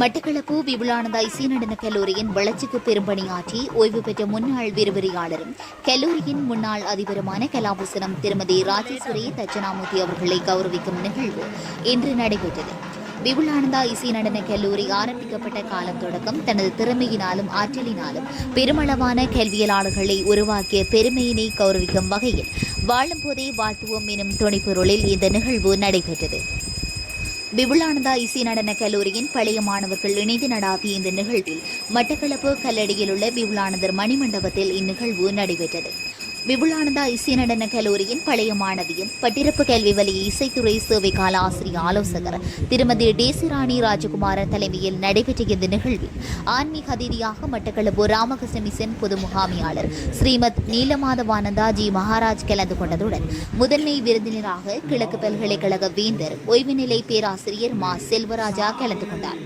மட்டக்களப்பு விபுலானந்தா இசை நடன கல்லூரியின் வளர்ச்சிக்கு பெரும்பணியாற்றி ஓய்வு பெற்ற முன்னாள் விரிவுரையாளரும் கல்லூரியின் முன்னாள் அதிபருமான கலாபூசனம் திருமதி ராஜேஸ்வரி தட்சணாமூர்த்தி அவர்களை கௌரவிக்கும் நிகழ்வு இன்று நடைபெற்றது. விபுலானந்தா இசை நடன கல்லூரி ஆரம்பிக்கப்பட்ட காலம் தொடக்கம். தனது திறமையினாலும் ஆற்றலினாலும் பெருமளவான கல்வியலாளர்களை உருவாக்கிய பெருமையினை கௌரவிக்கும் வகையில் வாழும்போதே வாழ்த்துவோம் எனும் துணைப்பொருளில் இந்த நிகழ்வு நடைபெற்றது. விபுலானந்தா இசை நடன கல்லூரியின் பழைய மாணவர்கள் இணைந்து நடாத்திய இந்த நிகழ்வில் மட்டக்களப்பு கல்லடியில் உள்ள விபுலானந்தர் மணிமண்டபத்தில் இந்நிகழ்வு நடைபெற்றது. விபுலானந்தா இசை நடன கல்லூரியின் பழைய மாணவியும் பட்டிருப்பு கல்வி வலி இசைத்துறை சேவை கால ஆலோசகர் திருமதி டேசிராணி ராஜகுமாரன் தலைமையில் நடைபெற்ற இந்த நிகழ்வில் ஆன்மீக அதிதியாக மட்டக்களப்பு ராமகிருஷ்ண மிஷன் பொது முகாமியாளர் ஸ்ரீமத் நீலமாதவானந்தா ஜி மகாராஜ் கலந்து கொண்டதுடன் முதன்மை விருந்தினராக கிழக்கு பல்கலைக்கழக வேந்தர் ஓய்வு நிலை பேராசிரியர் மா செல்வராஜா கலந்து கொண்டார்.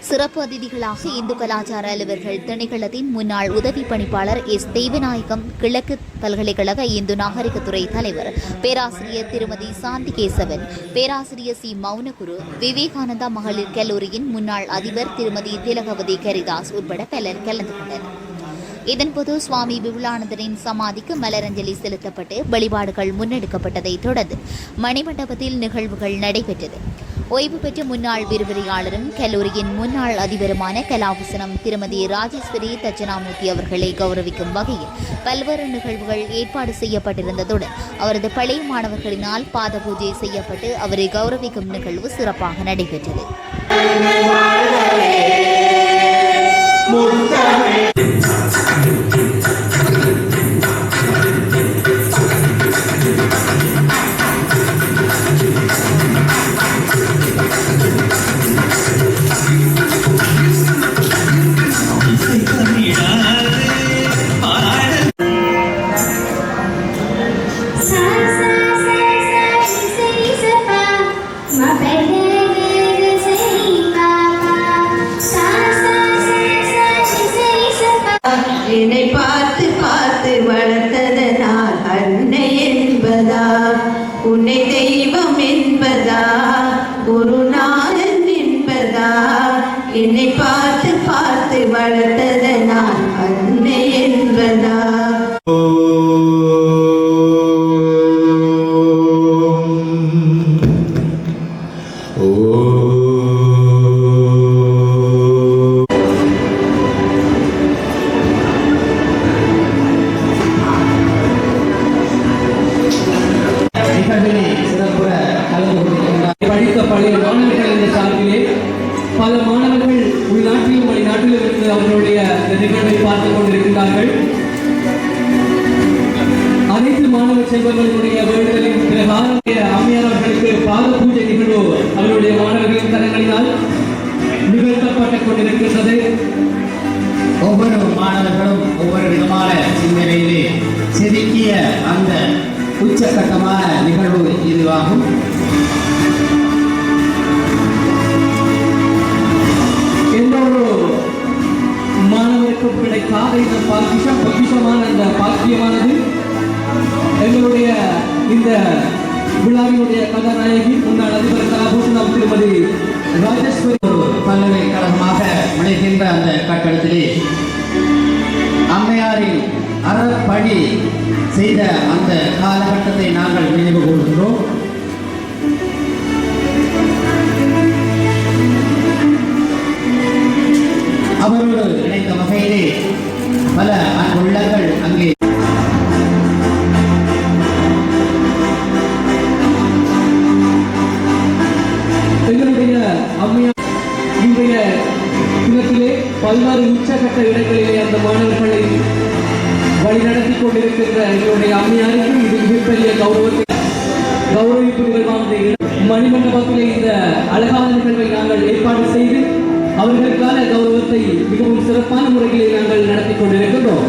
சிறப்பு அதிதிகளாக இந்து கலாச்சார அலுவலர்கள் திணைக்களத்தின் முன்னாள் உதவி பணிப்பாளர் எஸ். தெய்வநாயகம் கிழக்கு பல்கலைக்கழக இந்து நாகரிகத்துறை தலைவர் பேராசிரியர் திருமதி சாந்தி கேசவன் பேராசிரியர் சி. மௌனகுரு விவேகானந்தா மகளிர் கல்லூரியின் முன்னாள் அதிபர் திருமதி திலகவதி கரிதாஸ் உட்பட பலர் கலந்து கொண்டனர். இதன்போது சுவாமி விபுலானந்தரின் சமாதிக்கு மலரஞ்சலி செலுத்தப்பட்டு வழிபாடுகள் முன்னெடுக்கப்பட்டதை தொடர்ந்து மணிமண்டபத்தில் நிகழ்வுகள் நடைபெற்றது. ஓய்வு பெற்ற முன்னாள் விரிவுரையாளரும் கல்லூரியின் முன்னாள் அதிபருமான கலாபூசனம் திருமதி ராஜேஸ்வரி தட்சணாமூர்த்தி அவர்களை கௌரவிக்கும் வகையில் பல்வேறு நிகழ்வுகள் ஏற்பாடு செய்யப்பட்டிருந்ததுடன் அவரது பழைய மாணவர்களினால் பாத பூஜை செய்யப்பட்டு அவரை கௌரவிக்கும் நிகழ்வு சிறப்பாக நடைபெற்றது. வளர்த்ததனால் அன்னை என்பதா நிகழ்வினை சிறப்புற மாணவ செல்வங்களுடைய வேண்டுதலின் பிரகாரம் அம்மையார் அவர்களுக்கு பாத பூஜை நிகழ்வு அவருடைய மாணவர்களின் தரங்களினால் நிகழ்த்தப்பட்டுக் கொண்டிருக்கின்றது. ஒவ்வொரு மாணவர்களும் ஒவ்வொரு விதமான சிந்தனையிலே செதுக்கிய அந்த உச்சக்கட்டமான நிகழ்வு இதுவாகும். மாணவருக்கும் கிடைக்காத இந்த பாக்கிஷம் பொக்கிஷமான இந்த பாக்கியமானது எங்களுடைய இந்த விழாவினுடைய கதாநாயகி முன்னாள் அதிபர் கலாபூஷணம் திருமதி ராஜேஸ்வரி பல்கலைக்கழகமாக விளைகின்ற அந்த கட்டடத்திலே அம்மையாரின் அறப்பணி செய்த அந்த காலகட்டத்தை நாங்கள் நினைவு கூறுகின்றோம் அவரோடு இணைந்த வகையிலே பல அங்குள்ளங்கள் அங்கே இன்றைய தினத்திலே பல்வேறு உச்சகட்ட இடங்களிலே அந்த மாணவர்களை வழிநடத்தி கொண்டிருக்கின்ற எங்களுடைய அம்மையாருக்கும் இது மிகப்பெரிய கௌரவத்தை கௌரவிப்பு நிகழ்வானது. மணிமண்டபத்திலே இந்த அழகான நிகழ்வை நாங்கள் ஏற்பாடு செய்து அவர்களுக்கான கௌரவத்தை மிகவும் சிறப்பான முறையிலே நாங்கள் நடத்தி கொண்டிருக்கின்றோம்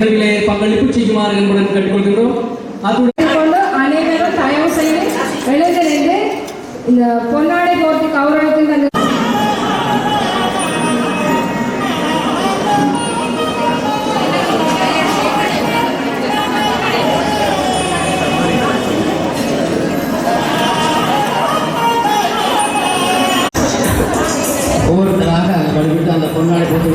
பங்களிப்பு செய்யுமாறு என்புடன் கேட்டுக்கொள்கின்றோம். அத்துடன் கொண்டு அனைவரும் தயவு செய்து நின்று இந்த பொன்னாடை போர்த்தி கௌரவத்தின் அந்த ஒவ்வொருத்தராக வழிவிட்டு அந்த பொன்னாடை போட்டு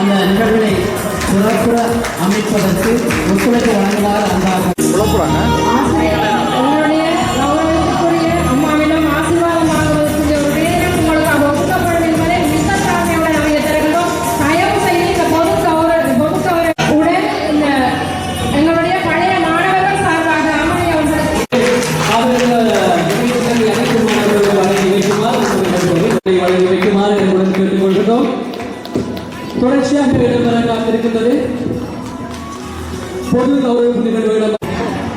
அந்த நிகழ்வினை சிறப்புற அமைப்பதற்கு ஒத்துழைப்பு வழங்குமாறு அன்பாக வழங்கி வைக்குமாறு தொடர்ச்சியாக இடம்பெற காத்திருக்கின்றது. பொது கௌரவ நிகழ்வு இடம்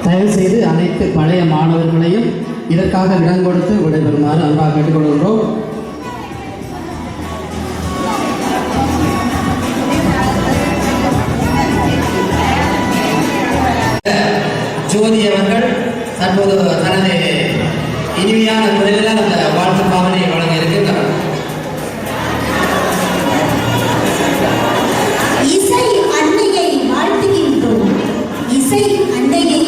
தயவு செய்து அனைத்து பழைய மாணவர்களையும் இதற்காக இடம் கொடுத்து விடைபெறுமாறு அன்பாக கேட்டுக்கொள்கின்றோம். ஜோதி அவர்கள் தற்போது தனது இனிமையான குரலில் அந்த வாழ்த்து பாவனை வழங்க அன்னையை